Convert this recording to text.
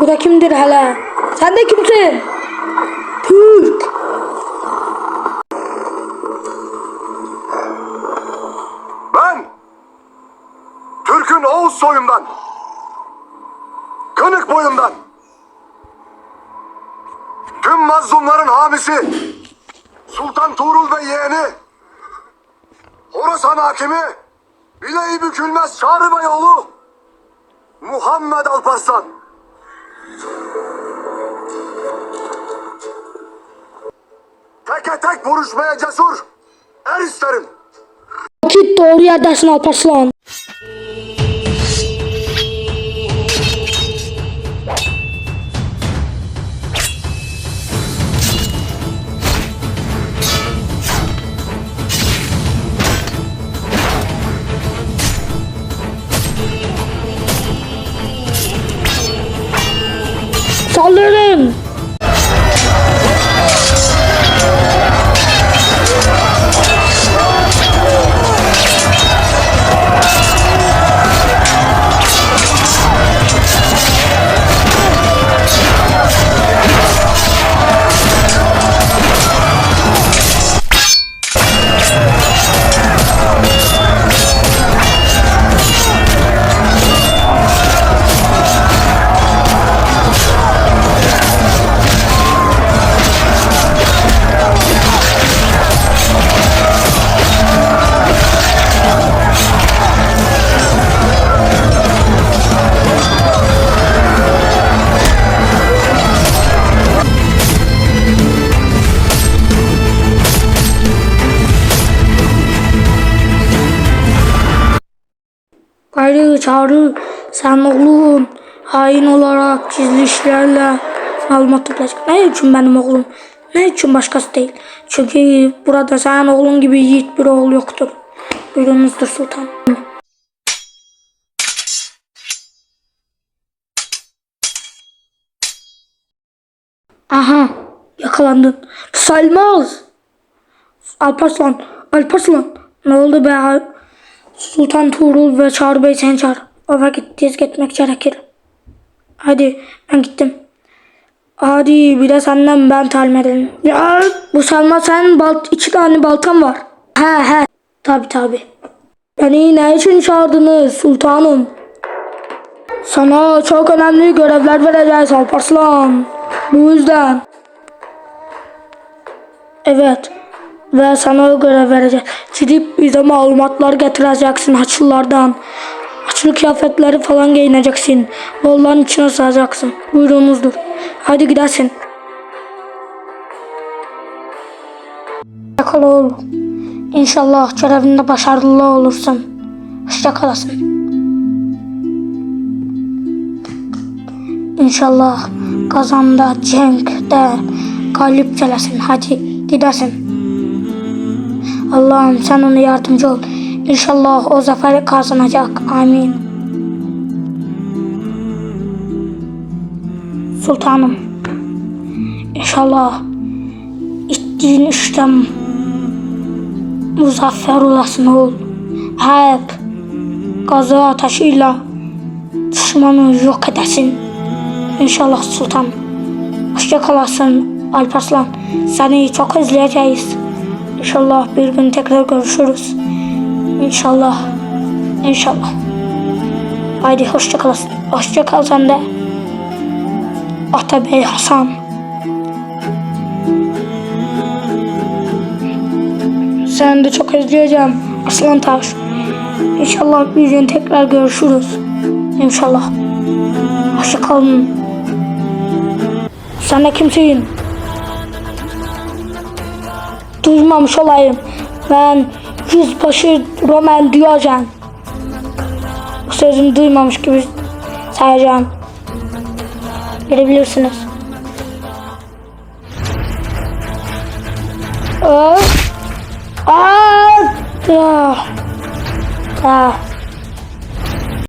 Bu da kimdir hele? Sen de kimsin? Türk. Ben Türk'ün Oğuz soyundan Kınık boyundan Tüm mazlumların hamisi Sultan Tuğrul ve yeğeni Horasan hakimi Bileği bükülmez Çağrı Beyoğlu Muhammed Alparslan Teke tek vuruşmaya cesur Er isterim Git doğru yerdesin Alparslan. Saldırın! Gayrı çağrı sen oğlun hain olarak gizli işlerle malumat toplayacak. Ne için benim oğlum? Ne için başkası değil? Çünkü burada sen oğlun gibi yiğit bir oğul yoktur. Buyurunuzdur sultan. Aha yakalandın. Salmaz. Alparslan. Alparslan. Ne oldu be? Sultan Tuğrul ve Çağrı Bey seni çağır. O vakit tez gitmek gerekir. Hadi ben gittim. Hadi bir de senden ben talim edelim. Ya bu Selma sen balt iki tane baltam var. He he. Tabi tabi. Beni ne için çağırdınız sultanım? Sana çok önemli görevler vereceğiz Alparslan. Bu yüzden. Evet. Ve sana o görev vereceğiz. Gidip bize malumatlar getireceksin haçlılardan. Haçlı kıyafetleri falan giyineceksin. Bolların içine sığacaksın. Buyruğumuzdur. Hadi gidersin. Hoşçakal oğlum. İnşallah görevinde başarılı olursun. Hoşça kalasın. İnşallah kazanda, cenkde galip gelesin. Hadi gidersin. Allah'ım sen ona yardımcı ol. İnşallah o zaferi kazanacak. Amin. Sultanım. İnşallah ittiğin işten muzaffer olasın oğul. Hep gazı ateşiyle düşmanı yok edesin. İnşallah sultan. Hoşça kalasın Alparslan. Seni çok özleyeceğiz. İnşallah bir gün tekrar görüşürüz. İnşallah. İnşallah. Haydi hoşça kalasın. Hoşça kal sen de. Atabey Hasan. Sen de çok özleyeceğim. Aslan Taş. İnşallah bir gün tekrar görüşürüz. İnşallah. Hoşça kalın. Sen de kimsin? Duymamış olayım. Ben yüzbaşı Roman Diyojen. Bu sözümü duymamış gibi sayacağım. Görebilirsiniz. Aa! Aa! Ah! Ah!